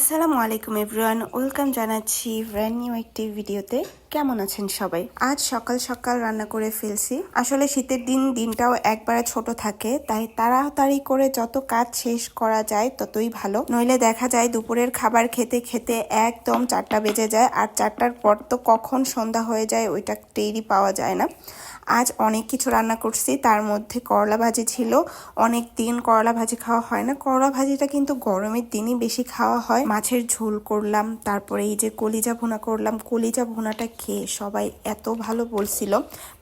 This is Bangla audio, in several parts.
আসসালামু আলাইকুম এভরিওয়ান, ওয়েলকাম জানাচ্ছি ব্র্যান্ড নিউ একটি ভিডিওতে। কেমন আছেন সবাই? আজ সকাল সকাল রান্না করে ফেলছি। আসলে শীতের দিন, দিনটাও একবারে ছোট থাকে, তাই তাড়াতাড়ি করে যত কাজ শেষ করা যায় ততই ভালো। নইলে দেখা যায় দুপুরের খাবার খেতে খেতে একদম চারটা বেজে যায়, আর চারটার পর তো কখন সন্ধ্যা হয়ে যায় ওইটা টেরই পাওয়া যায় না। আজ অনেক কিছু রান্না করছি, তার মধ্যে করলা ভাজি ছিল। অনেক দিন করলা ভাজি খাওয়া হয় না। করলা ভাজিটা কিন্তু গরমের দিনই বেশি খাওয়া হয়। মাছের ঝোল করলাম, তারপরে এই যে কলিজা ভুনা করলাম, কলিজা ভুনাটা খেয়ে সবাই এত ভালো বলছিল।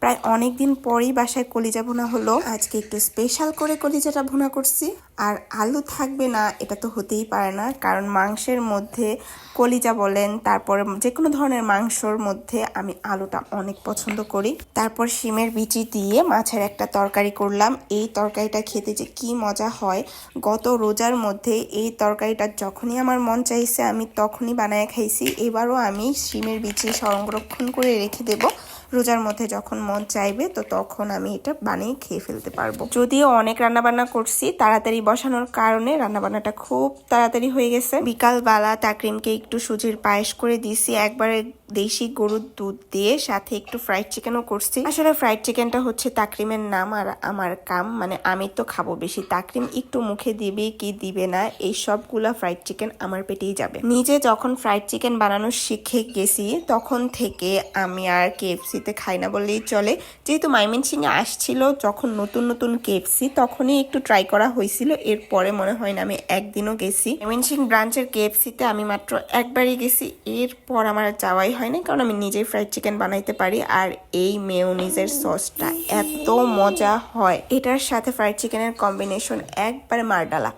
প্রায় অনেক দিন পরেই বাসায় কলিজা ভুনা হলো। আজকে একটু স্পেশাল করে কলিজাটা ভুনা করছি। আর আলু থাকবে না, এটা তো হতেই পারে না। কারণ মাংসের মধ্যে কলিজা বলেন, তারপরে যে কোনো ধরনের মাংসর মধ্যে আমি আলুটা অনেক পছন্দ করি। তারপর শিমের বিচি দিয়ে মাছের একটা তরকারি করলাম। এই তরকারিটা খেতে যে কি মজা হয়! গত রোজার মধ্যে এই তরকারিটা যখনই আমার মন চাইছে আমি তখনই বানায় খাইছি। এবারও আমি শিমের বিচি সংরক্ষণ করে রেখে দেবো। রোজার মধ্যে যখন মন চাইবে, তো তখন আমি এটা বানিয়ে খেয়ে ফেলতে পারব। যদিও অনেক রান্নাবান্না করছি, তাড়াতাড়ি বসানোর কারণে রান্নাবান্নাটা খুব তাড়াতাড়ি হয়ে গেছে। বিকালবেলা তাকরিমকে একটু সুজির পায়েস করে দিয়েছি একবারে দেশি গরুর দুধ দিয়ে, সাথে একটু ফ্রাইড চিকেনও করছি। আসলে ফ্রাইড চিকেনটা হচ্ছে তাকরিমের নাম আর আমার কাম মানে আমি তো খাব বেশি। তাকরিম একটু মুখে দিবে কি দিবে না, এই সবগুলা ফ্রাইড চিকেন আমার পেটেই যাবে। নিজে যখন ফ্রাইড চিকেন বানানো শিখে গেছি, তখন থেকে আমি আর কেএফসিতে খাই না বললেই চলে। যেহেতু মাইমিন সিং আসছিল, যখন নতুন নতুন কেএফসি তখনই একটু ট্রাই করা হয়েছিল। এরপরে মনে হয় না আমি একদিনও গেছি। মাইমিন সিং ব্রাঞ্চের কেএফসিতে আমি মাত্র একবারই গেছি। এরপর আমার যাওয়াই না কারণ আমি নিজেই ফ্রাইড চিকেন বানাইতে পারি। আর এই মেয়োনিজের সসটা এত মজা হয়। এটার সাথে ফ্রাইড চিকেনের কম্বিনেশন একবারে মারডালা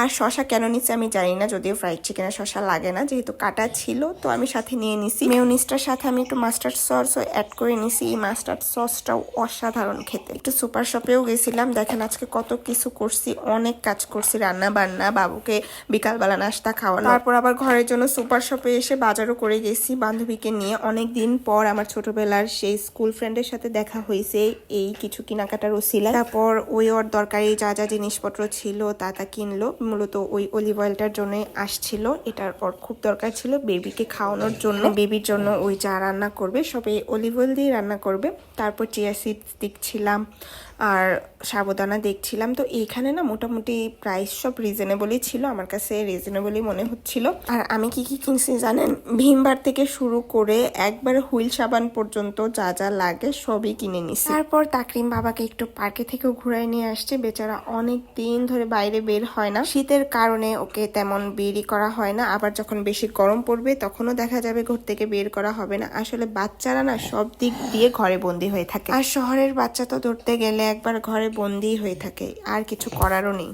আর শশা কেন নিচ্ছে আমি জানি না, যদিও ফ্রাইড চিকেনের শশা লাগে না, যেহেতু কাটা ছিল, তো আমি সাথে নিয়ে নিছি। মেয়োনিজটার সাথে আমি একটু মাস্টার্ড সসও অ্যাড করে নিছি। এই মাস্টার্ড সসটাও অসাধারণ খেতে। একটু সুপার শপেও গেছিলাম। দেখেন আজকে কত কিছু করছি, অনেক কাজ করছি রান্না বান্না বাবুকে বিকালবেলা নাস্তা খাওয়ানো। তারপর আবার ঘরের জন্য সুপার শপে এসে বাজারও করে গেছি বান্ধবীকে নিয়ে। অনেক দিন পর আমার ছোটবেলার সেই স্কুল ফ্রেন্ডের সাথে দেখা হয়েছে, এই কিছু কেনাকাটার ওসিলা তারপর ওই ওর দরকারি যা যা জিনিসপত্র ছিল তা তা কিনলো। মূলত ওই অলিভ অয়েলটার জন্যই আসছিল। এটার পর খুব দরকার ছিল বেবিকে খাওয়ানোর জন্য। বেবির জন্য ওই যা রান্না করবে সবে অলিভ অয়েল দিয়ে রান্না করবে। তারপর চিয়া সিডস দেখছিলাম আর সাবধানা দেখছিলাম। তো এইখানে না মোটামুটি প্রাইস সব রিজনেবলই ছিল, আমার কাছে রিজনেবলই মনে হচ্ছিল। আর আমি কি কি কিনছি জানেন? ভীমবার থেকে শুরু করে একবার হুইল সাবান পর্যন্ত যা যা লাগে সবই কিনে নিছি। তারপর তাকরিম বাবাকে একটু পার্কে থেকেও ঘুরাই নিয়ে আসছে। বেচারা অনেক দিন ধরে বাইরে বের হয় না। শীতের কারণে ওকে তেমন বেরই করা হয় না। আবার যখন বেশি গরম পড়বে, তখনও দেখা যাবে ঘর থেকে বের করা হবে না। আসলে বাচ্চারা না সব দিক দিয়ে ঘরে বন্দি হয়ে থাকে। আর শহরের বাচ্চা তো ধরতে গেলে একবার ঘরে বন্দি হয়ে থাকে আর কিছু করারও নেই।